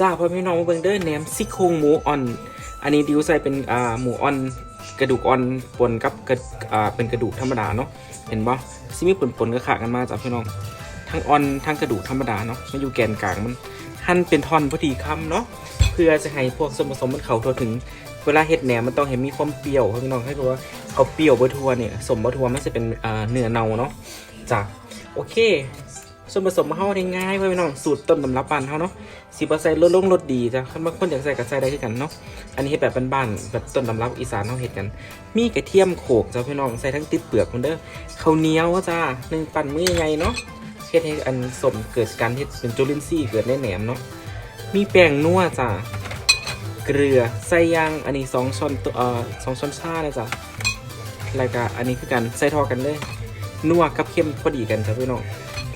จ้าพ่อพี่น้องเบิงเด้อแหนมซี่โครงหมูอ่อน อันนี้ดิวใส่เป็นอ่าหมูอ่อน กระดูกอ่อนปนกับกระอ่าเป็นกระดูกธรรมดาเนาะเห็นบ่ซิมีปนปนก็ขากันมาจ้าพี่น้องทั้งอ่อนทั้งกระดูกธรรมดาเนาะมาอยู่แกนกลางมันหั่นเป็นท่อนพอดีคำเนาะเพื่อจะให้พวกส่วนผสมมันเข้าทั่วถึงเวลาเฮ็ดแหนมมันต้องให้มีความเปรี้ยวพี่น้องให้รู้ว่าเอาเปรี้ยวบะทัวเนี่ยสมบะทัวมันจะเป็นอ่าเนื้อเนาเนาะจ้ะโอเค ส่วนผสมมาเฮาได้ง่ายเว้ยพี่น้องสูตรต้นตำรับบ้านเฮาเนาะสิบ่ใส่รสลงรสดีจ้ะคันบางคนอยากใส่ก็ใส่ได้คือกันเนาะอันนี้แบบบ้านๆแบบต้นตำรับอีสานเฮาเฮ็ดกัน มีกระเทียมโขกจ้ะพี่น้องใส่ทั้งติดเปลือกมันเด้อข้าวเหนียวจ้าหนึ่งปั่นมือใหญ่เนาะเฮ็ดให้อันสมเกิดการเฮ็ดเป็นจุลินทรีย์เกิดในแหนมเนาะมีแป้งนัวจ้าเกลือใส่ยางอันนี้สองช้อนตัวเอ่อสองช้อนชาเลยจ้ะแล้วก็อันนี้คือกันใส่ทอกันเลยนัวกับเข้มพอดีกันจ้ะพี่น้อง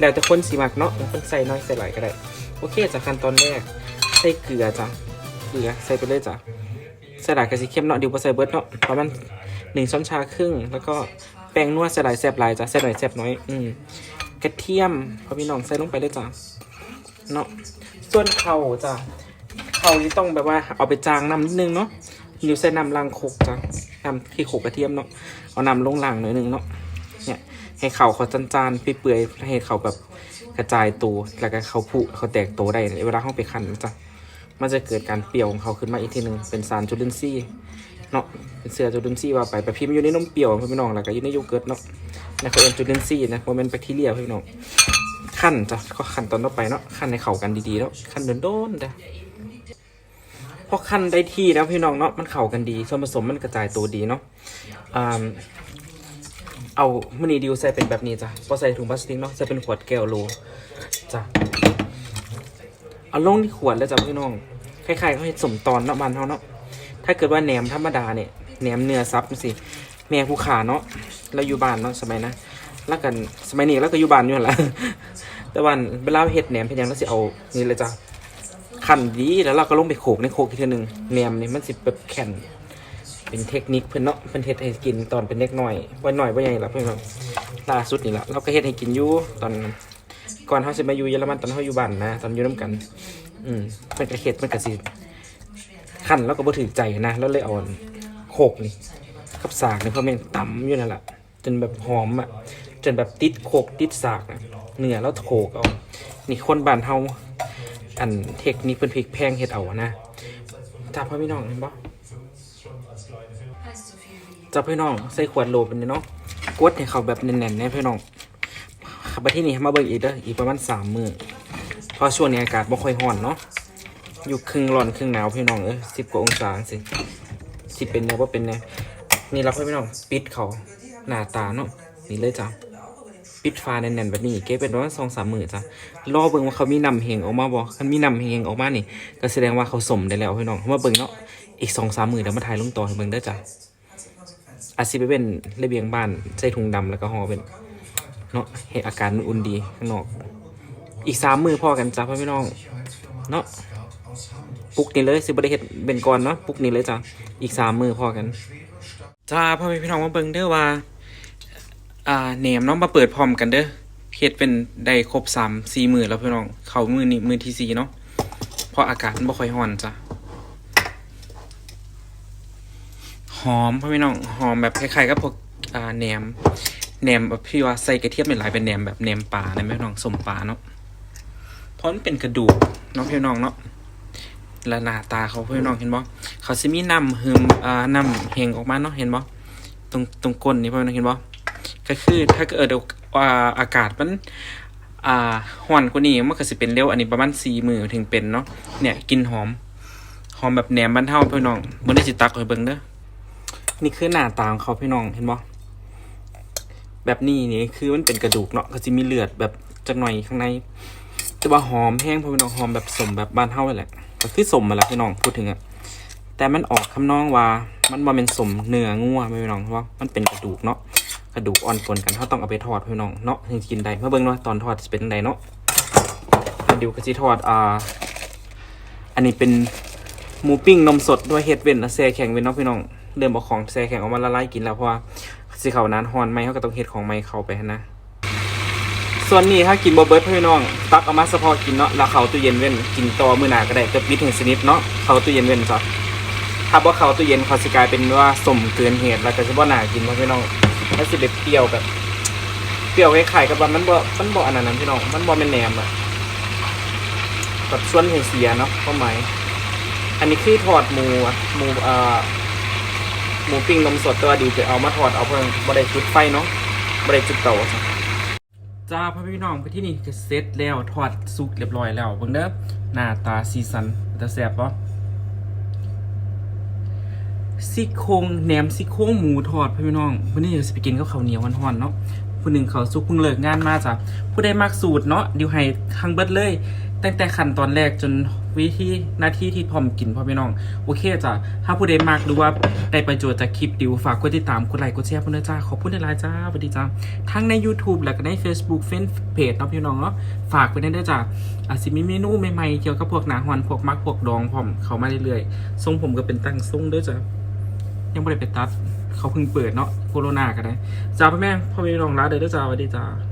แล้วแต่คนสีมักเนาะบางคนใส่น้อยใส่หลายก็ได้ โอเคจากขั้นตอนแรก ใส่เกลือจ้ะ เกลือใส่ไปเลยจ้ะใส่หลายกะสิเข้มเนาะดี๋ยวใส่เบิร์ดเนาะประมาณหนึ่งช้อนชาครึ่ง แล้วก็แป้งนัวใส่หลายแซ่บหลายจ้ะใส่หน่อยแซ่บน้อย อืมกระเทียมพอพี่น้องใส่ลงไปเลยจ้ะ เนาะ ส่วนเข่าจ้ะ เขาที่ต้องแบบว่าเอาไปจางน้ำนิดนึงเนาะนิวใส่น้ำล้างโคกจ้ะน้ำที่โขกกระเทียมเนาะ เอาน้ำลงล้างหน่อยนึงเนาะ ให้เขาเขาจานๆเปื่อยๆให้เขาแบบกระจายตัวแล้วก็เขาผุเขาแตกตัวได้เวลาเขาไปคั้นจะมันจะเกิดการเปรี้ยวของเขาขึ้นมาอีกทีหนึ่งเป็นสารจุลินทรีย์เนาะเป็นเสือจุลินทรีย์ว่าไปไปพิมพ์อยู่ในนมเปรี้ยวพี่น้องแล้วก็อยู่ในโยเกิร์ตเนาะนะเขาเป็นจุลินทรีย์นะโมเมนแบคทีเรียพี่น้องขั้นจ้ะก็ขั้นตอนต่อไปเนาะขั้นให้เข้ากันดีๆแล้วขั้นโดนๆจ้ะพอคั้นได้ที่แล้วพี่น้องเนาะมันเข้ากันดีส่วนผสมมันกระจายตัวดีเนาะอ่า เอามันนี่ดิวใส่เป็นแบบนี้จ้ะพอใส่ถุงพลาสติกเนาะใส่เป็นขวดแก้วโลจ้ะเอาลงที่ขวดแล้วจ้ะพี่น้องคล้ายๆเขาเห็นสมตอนเนาะมันเขาเนาะถ้าเกิดว่าแหนมธรรมดาเนี่ยแหนมเนื้อซับจังสิแม่ผู้ขาเนาะเราอยู่บ้านเนาะสมัยนะแล้วกันสมัยนี้แล้วก็อยู่บ้านอยู่หั่นละแต่วันเวลาเฮ็ดแหนมเพ็นยังเราสิเอานี่เลยจ้ะขันดีแล้วเราก็ลงไปโขกในโขกอีกทีหนึ่งแหนมนี่มันสิแบบแข็ง เป็นเทคนิคเพื่อนเนาะเพื่อนเฮ็ดให้กินตอนเป็นเด็กหน้อยว่าหน้อยว่าใหญ่ละเพื่อนแบบล่าสุดนี่ละเราก็เฮ็ดให้กินอยู่ตอนก่อนเขาจะมาอยู่เยอรมันตอนเขาอยู่บ้านนะ ตอนอยู่น้ำกัน อืมเป็นกระเฮ็ดเป็นกระสีขันแล้วก็บ่ถือใจนะแล้วเลยเอาโขกนี่กับสากนี่เพราะแม่งต่ำอยู่นั่นแหละจนแบบหอมอะจนแบบติดโขกติดสากนะเนื้อแล้วโขกเอานี่คนบ้านเฮาอันเทคนิคเป็นพริกแพงเฮ็ดเอาอะนะจับพ่อพี่น้องเห็นปะ จับพี่น้องใส่ขวดโหลเป็นเนาะกดให้เขาแบบแน่นๆแน่พี่น้องขับไปที่นี่มาเบิ่งอีกเด้ออีกประมาณสามมือเพราะช่วงนี้อากาศบ่ค่อยร้อนเนาะอยู่ครึ่งร้อนครึ่งหนาวพี่น้องเออสิบกว่าองศาสิสิเป็นแนวว่าเป็นแนวนี่เราพ่อพี่น้องปิดเขาหน้าตาเนาะนี่เลยจ้ะปิดฟ้าแน่นๆแบบนี้เก็บเป็นประมาณสองสามหมื่นจ้ะรอเบิ่งว่าเขามีนำเฮงออกมาบ่คันมีนำเฮงออกมานี่ ก็แสดงว่าเขาสมได้แล้วพี่น้องมาเบิ่งเนาะอีกสองสามหมื่นเดี๋ยวมาถ่ายลงต่อให้เบิ่งได้จ้ะ อาจสิไปเป็นระเบียงบ้าน ใส่ถุงดำแล้วก็ห่อเป็นเนาะให้อากาศมันอุ่นดีข้างนอก อีกสามมือพอกันจ้ะพ่อพี่น้อง เนาะปุกนี่เลยสิบ่ได้เฮ็ดเป็นก่อนเนาะปุกนี่เลยจ้ะอีกสามมือพอกันจ้าพ่อพี่น้องมาเบิ่งเด้อว่า อ่าแหนมเน้องมาเปิดพร้อมกันเด้อเฮ็ดเป็นได้ครบสามสี่มือแล้วพี่น้อง เขามือนี้มือที่สี่เนาะเพราะอากาศมันบ่ค่อยร้อนจ้ะ หอมพ่อพี่น้องหอมแบบคล้ายๆกับพวกอ่าแหนมแหนมแบบพี่ว่าใส่กระเทียมหลายเป็นแหนมแบบแหนมป่านะพี่น้องสมป่าเนาะเพราะมันเป็นกระดูกเนาะพี่น้องเนาะและหน้าตาเขาพี่น้องเห็นบ่เขาสิมีน้ำหึมอ่าน้ำเฮงออกมาเนาะเห็นบ่ตรงตรงก้นนี่พ่อพี่น้องเห็นบ่ก็คือถ้าเกิดอ่าอากาศมันอ่าห้อนกว่านี้มันก็สิเป็นเร็วอันนี้ประมาณสี่มือถึงเป็นเนาะเนี่ยกินหอม หอมแบบแหนมบ้านเท่าพี่น้องบนได้สิตักให้เบิ่งเด้อ นี่คือหน้าตาของเขาพี่น้องเห็นบ่แบบนี้นี่คือมันเป็นกระดูกเนาะก็จะมีเลือดแบบจักหน่อยข้างในแต่ว่าหอมแห้งพี่น้องหอมแบบสมแบบบ้านเท่าแหละก็คือสมมาแล้วพี่น้องพูดถึงอะแต่มันออกคำนองว่ามันบ่เป็นสมเนื้องัวพี่น้องเพราะว่ามันเป็นกระดูกเนาะกระดูกอ่อนปนกันเขาต้องเอาไปทอดพี่น้องเนาะถึงจะกินได้เมื่อเบิ่งเนาะตอนทอดจะเป็นไดเนาะเดียวก็สิทอดอ่าอันนี้เป็นหมูปิ้งนมสดด้วยเฮ็ดเว้นแซ่แข็งเว้นเนาะพี่น้อง เริ่มเอาของแซ่แข็งออกมาละลายกินแล้วเพราะว่าสิเขานานฮอนไหมเขาก็ต้องเฮ็ดของใหม่เขาไปนะ ส่วนนี้ถ้ากินบ่เบิร์ดพี่น้อง ตักเอามาเฉพาะกินเนาะแล้วเขาตู้เย็นเว้นกินต่อมื้อหน้าก็ได้จะปิดให้สนิทเนาะเขาตู้เย็นเว้นจ้ะถ้าบ่เขาตู้เย็นเขาสิกลายเป็นว่าสมเกินเหตุแล้วก็สิบ่น่ากินพี่น้องมันสิแบบเปรี้ยวแบบเปรี้ยวคล้ายๆกับว่ามันบ่มันบ่อันนั้นพี่น้องมันบ่แม่นแหนมอะแบบส่วนให้เสียเนาะความหมอันนี้คือทอดหมูหมูเอ่อ หมูปิ้งนมสดตัวดีจะเอามาทอดเอาเพิ่งบ่ได้จุดไฟเนาะบ่ได้จุดเตาจ้าพ่อพี่น้องไปที่นี่ก็เสร็จแล้วทอดสุกเรียบร้อยแล้วเบิ่งเด้อหน้าตาสีสันจะแซ่บปะซี่โครงแหนมซี่โครงหมูทอดพ่อพี่น้องวันนี้เดี๋ยวสิไปกินกับข้าวเหนียวร้อนๆเนาะผู้หนึ่งเขาสุกเพิ่งเลิกงานมาจ้ะผู้ใดมักสูตรเนาะเดี๋ยวให้ทั้งเบิดเลย ตั้งแต่ขั้นตอนแรกจนวิธีหน้าที่ที่พร้อมกินพ่อพี่น้อง โอเคจ้ะถ้าผู้ใดมักหรือว่าได้ประโยชน์จากคลิปดิวฝากกดติดตามกดไลค์กดแชร์เพื่อนจ้าขอบคุณในไลน์จ้าสวัสดีจ้าทั้งใน YouTube แล้วก็ใน Facebook เฟนเพจเนาะพี่น้องเนาะฝากไปได้ด้วยจ้าอาจสิมีเมนูใหม่ๆเกี่ยวกับพวกหนาฮอนพวกมักพวกดองพร้อมเขามาเรื่อยๆทรงผมก็เป็นตั้งทรงด้วยจ้ายังไม่ได้ไปตัดเขาเพิ่งเปิดเนาะโคโรนากันได้จ้าพ่อแม่พ่อแม่พี่น้องร้านเด้อจ้าสวัสดีจ้า